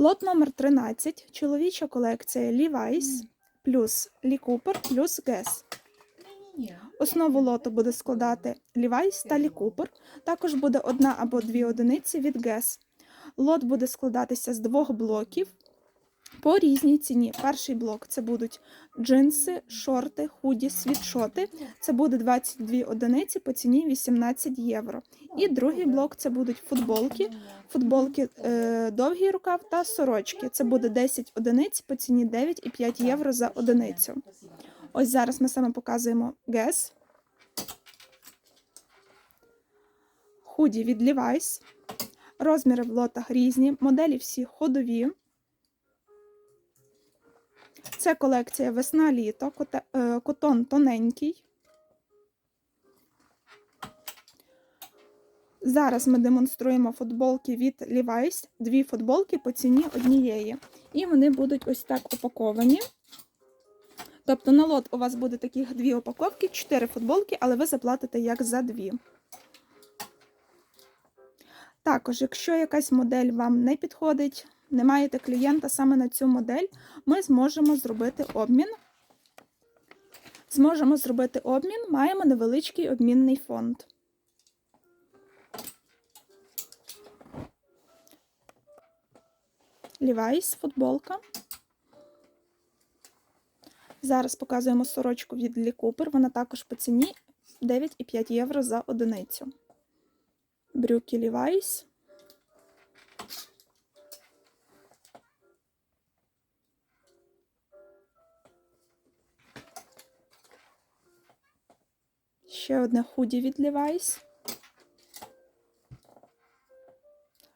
Лот номер 13 чоловіча колекція Levi's плюс Lee Cooper плюс Guess. Основу лоту буде складати Levi's та Lee Cooper. Також буде одна або дві одиниці від Guess. Лот буде складатися з двох блоків по різній ціні. Перший блок це будуть джинси, шорти, худі, світшоти. Це буде 22 одиниці по ціні 18 євро. І другий блок це будуть футболки, футболки е, довгий рукав та сорочки. Це буде 10 одиниць по ціні 9,5 євро за одиницю. Ось зараз ми саме показуємо Guess. Худі від Levi's. Розміри в лотах різні, моделі всі ходові. Це колекція весна-літо, е, котон тоненький. Зараз ми демонструємо футболки від Levi's. Дві футболки по ціні однієї. І вони будуть ось так упаковані. Тобто на лот у вас буде таких дві упаковки, чотири футболки, але ви заплатите як за дві. Також, якщо якась модель вам не підходить, не маєте клієнта саме на цю модель, ми зможемо зробити обмін. Зможемо зробити обмін, маємо невеличкий обмінний фонд. Levi's футболка. Зараз показуємо сорочку від Lee Cooper. Вона також по ціні 9,5 євро за одиницю. Брюки Levi's. Ще одне худі від Levi's.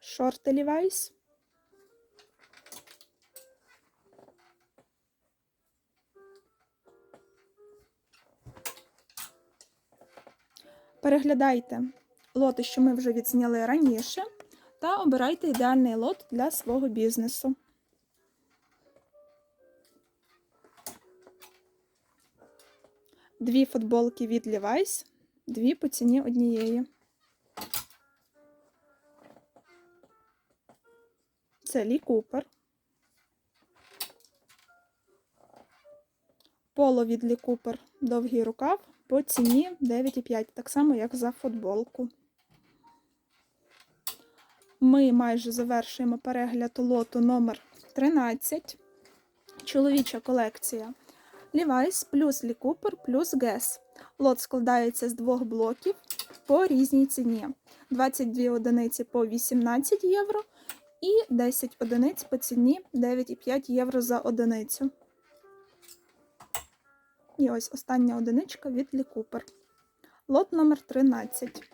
Шорти Levi's. Переглядайте лоти, що ми вже відзняли раніше, та обирайте ідеальний лот для свого бізнесу. Дві футболки від Levi's, дві по ціні однієї. Це Лі Купер. Поло від Лі Купер довгий рукав по ціні 9,5, так само, як за футболку. Ми майже завершуємо перегляд лоту номер 13. Чоловіча колекція Levi's плюс Lee Cooper плюс Guess. Лот складається з двох блоків по різній ціні. 22 одиниці по 18 євро і 10 одиниць по ціні 9,5 євро за одиницю. І ось остання одиничка від Lee Cooper. Лот номер 13.